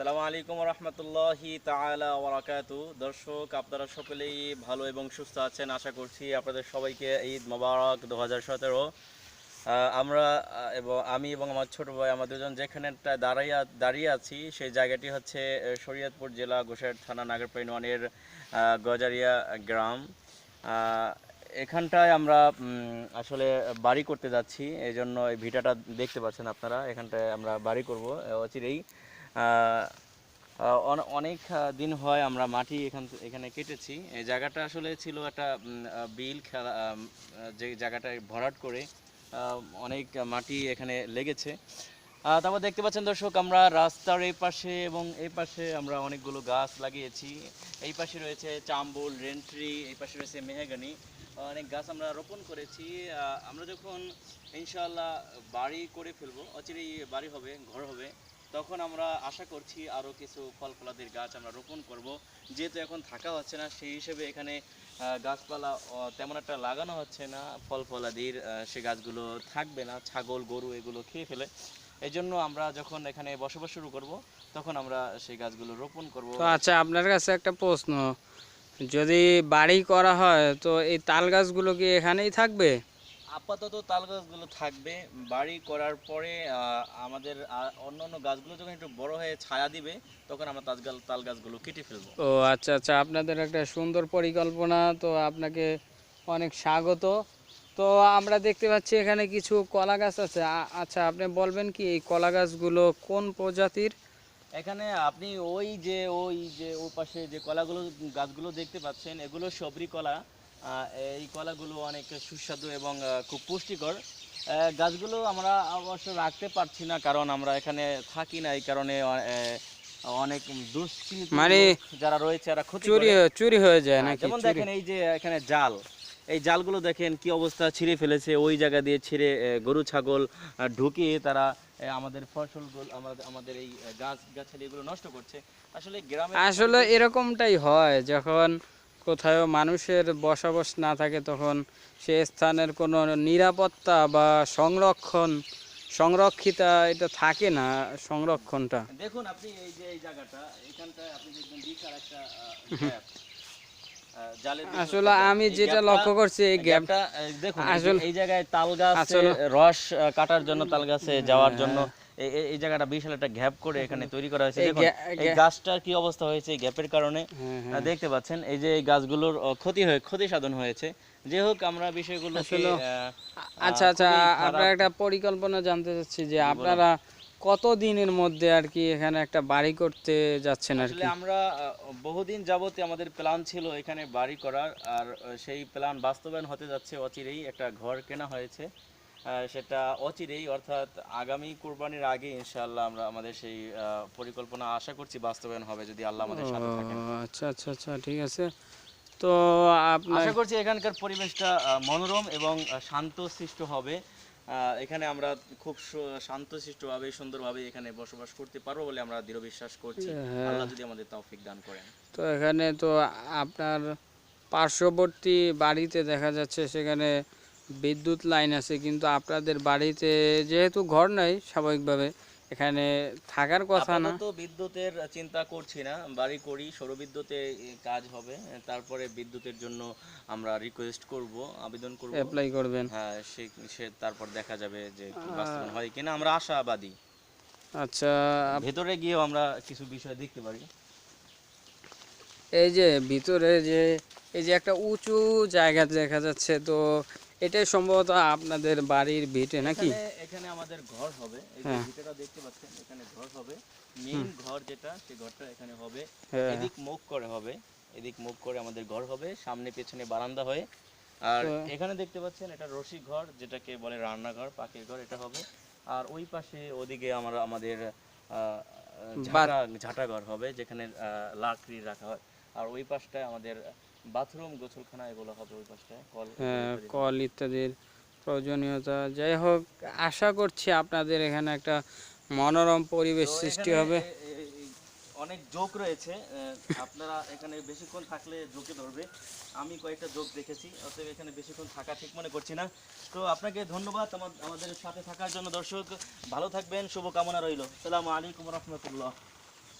সালামু আলাইকুম রহমতুল্লাহি তাআলা ওয়ারাকাতু দর্শক, আপনারা সকলেই ভালো এবং সুস্থ আছেন, আশা করছি আপনাদের সবাইকে ঈদ মোবারক দু হাজার সতেরো আমরা এবং আমি এবং আমার ছোট ভাই, আমরা দুজন যেখানে দাঁড়িয়ে দাঁড়িয়ে আছি, সেই জায়গাটি হচ্ছে শরীয়তপুর জেলা গোসাইট থানা নাগরপাইন ওয়ানের গজারিয়া গ্রাম। এখানটায় আমরা আসলে বাড়ি করতে যাচ্ছি এই জন্য এই ভিটাটা দেখতে পাচ্ছেন আপনারা, এখানটায় আমরা বাড়ি করব, অচিরেই। অনেক দিন হয় আমরা মাটি এখান এখানে কেটেছি। এই জায়গাটা আসলে ছিল একটা বিল খেলা যে জায়গাটায় ভরাট করে অনেক মাটি এখানে লেগেছে। তারপর দেখতে পাচ্ছেন দর্শক, আমরা রাস্তার এই পাশে এবং এই পাশে আমরা অনেকগুলো গাছ লাগিয়েছি। এই পাশে রয়েছে চাম্বুল, রেন্ট্রি, এই পাশে রয়েছে মেহেগানি। অনেক গাছ আমরা রোপণ করেছি। আমরা যখন ইনশাআল্লাহ বাড়ি করে ফেলব, অচিরেই বাড়ি হবে, ঘর হবে তখন আমরা আশা করছি আরও কিছু ফল ফলাদির গাছ আমরা রোপণ করব। যেহেতু এখন থাকা হচ্ছে না, সেই হিসেবে এখানে গাছপালা তেমন একটা লাগানো হচ্ছে না ফল ফলাদির সে গাছগুলো থাকবে না, ছাগল, গরু এগুলো খেয়ে ফেলে। এই জন্য আমরা যখন এখানে বসবাস শুরু করব, তখন আমরা সেই গাছগুলো রোপণ করব। তো আচ্ছা আপনার কাছে একটা প্রশ্ন, যদি বাড়ি করা হয়, তো এই তাল গাছগুলো কি এখানেই থাকবে? আপাতত তাল গাছগুলো থাকবে। বাড়ি করার পরে আমাদের অন্য অন্য গাছগুলো যখন একটু বড় হয়ে ছায়া দিবে তখন আমরা তাল গাছ তাল গাছগুলো কেটে ফেলব। ও আচ্ছা আচ্ছা আপনাদের একটা সুন্দর পরিকল্পনা তো আপনাকে অনেক স্বাগত। তো আমরা দেখতে পাচ্ছি এখানে কিছু কলা গাছ আছে। আচ্ছা আপনি বলবেন কি এই কলা গাছগুলো কোন প্রজাতির? এখানে আপনি ওই যে ওই যে ওই পাশে যে কলাগুলো গাছগুলো দেখতে পাচ্ছেন এগুলো সবরি কলা। এই কলাগুলো অনেক সুস্বাদু এবং খুব পুষ্টিকর। গাছগুলো আমরা অবশ্য রাখতে পারছি না কারণ আমরা এখানে থাকি না এই কারণে অনেক দুষ্কৃত মানে যারা রয়েছে এরা ক্ষতি চুরি চুরি হয়ে যায় হ্যাঁ, নাকি? যেমন দেখেন এই যে এখানে জাল। এই জালগুলো দেখেন কি অবস্থা ছিঁড়ে ফেলেছে ওই জায়গা দিয়ে ছিঁড়ে গরু ছাগল ঢুকিয়ে তারা আমাদের ফসলগুলো আমাদের আমাদের এই গাছ গাছালি এগুলো নষ্ট করছে। আসলে গ্রামে আসলে এরকমটাই হয় যখন কোথাও মানুষের বসবাস না থাকে তখন সে স্থানের কোনো নিরাপত্তা বা সংরক্ষণ সংরক্ষিতা এটা থাকে না সংরক্ষণটা। দেখুন আপনি এই যে এই জায়গাটা এখানটায় আপনি দেখবেন বিশাল একটা আসলে আমি যেটা লক্ষ্য করছি এই গ্যাপটা দেখুন এই জায়গায় তাল গাছে রস কাটার জন্য তাল গাছে যাওয়ার জন্য হ্যাঁ। এই জায়গাটা বিশাল একটা গ্যাপ করে এখানে তৈরি করা হয়েছে। দেখুন এই গাছটার কি অবস্থা হয়েছে এই গ্যাপের কারণে? দেখতে পাচ্ছেন এই যে গাছগুলোর ক্ষতি হয়ে ক্ষতি সাধন হয়েছে। যে হোক আমরা বিষয়গুলো আচ্ছা আচ্ছা আপনার একটা পরিকল্পনা জানতে চাচ্ছি যে আপনারা কত দিনের মধ্যে আর কি এখানে একটা বাড়ি করতে যাচ্ছেন আর আসলে কি? আমরা বহুদিন যাবতে আমাদের প্ল্যান ছিল এখানে বাড়ি করার আর সেই প্ল্যান বাস্তবায়ন হতে যাচ্ছে অচিরেই। একটা ঘর কেনা হয়েছে। সেটা অচিরেই অর্থাৎ আগামী কুরবানির আগে ইনশাআল্লাহ আমরা আমাদের সেই পরিকল্পনা আশা করছি বাস্তবায়ন হবে যদি আল্লাহ আমাদের সাথে থাকেন। আচ্ছা আচ্ছা আচ্ছা ঠিক আছে। তো আশা করছি এখানকার পরিবেশটা মনোরম এবং আহ, শান্তশিষ্ট হবে। এখানে আমরা খুব সু- শান্তশিষ্টভাবে সুন্দরভাবে এখানে বসবাস করতে পারব বলে আমরা দৃঢ় বিশ্বাস করছি। হ্যাঁ। আল্লাহ যদি আমাদের তৌফিক দান করেন। তো এখানে তো আপনার পার্শ্ববর্তী বাড়িতে দেখা যাচ্ছে সেখানে বিদ্যুৎ লাইন আছে কিন্তু আপনাদের বাড়িতে যেহেতু ঘর নাই স্বাভাবিকভাবে এখানে থাকার কথা না। আপাতত বিদ্যুতের চিন্তা করছি না বাড়ি করি সৌরবিদ্যুতে কাজ হবে তারপরে বিদ্যুতের জন্য আমরা রিকোয়েস্ট করব আবেদন করব। অ্যাপ্লাই করবেন। হ্যাঁ সে সে তারপর দেখা যাবে যে বাস্তবায়ন হয় কিনা আমরা আশাবাদী। আচ্ছা। ভেতরে গিয়েও আমরা কিছু বিষয় দেখতে পারি। এই যে ভিতরে যে এই যে একটা উঁচু জায়গা দেখা যাচ্ছে তো এটাই সম্ভবত আপনাদের বাড়ির ভিটে নাকি? এখানে আমাদের ঘর হবে। এই যে হ্যাঁ। দেখতে পাচ্ছেন এখানে ঘর হবে। মেইন ঘর যেটা সেই ঘরটা এখানে হবে। হ্যাঁ। এদিক মুখ করে হবে। এদিক মুখ করে আমাদের ঘর হবে সামনে পেছনে বারান্দা হয়ে। আর এখানে দেখতে পাচ্ছেন এটা রসি ঘর যেটাকে বলে রান্নাঘর পাখির ঘর এটা হবে। আর ওই পাশে ওদিকে আমরা আমাদের আহ, ঝাঁটা ঘর হবে যেখানে আহ, লাকড়ি রাখা হয়। আর ওই পাশটায় আমাদের বাথরুম গোসলখানা এগুলো হবে ওই পাশটায় কল হ্যাঁ, কল ইত্যাদির প্রয়োজনীয়তা। যাই হোক আশা করছি আপনাদের এখানে একটা মনোরম পরিবেশ সৃষ্টি হবে। অনেক জোক রয়েছে। আপনারা এখানে বেশিক্ষণ থাকলে জোকে ধরবে। আমি কয়েকটা জোক দেখেছি অতএব এখানে বেশিক্ষণ থাকা ঠিক মনে করছি না। তো আপনাকে ধন্যবাদ আমাদের সাথে থাকার জন্য দর্শক। ভালো থাকবেন শুভকামনা রইল। সালামু আলাইকুম রহমতুল্লাহ।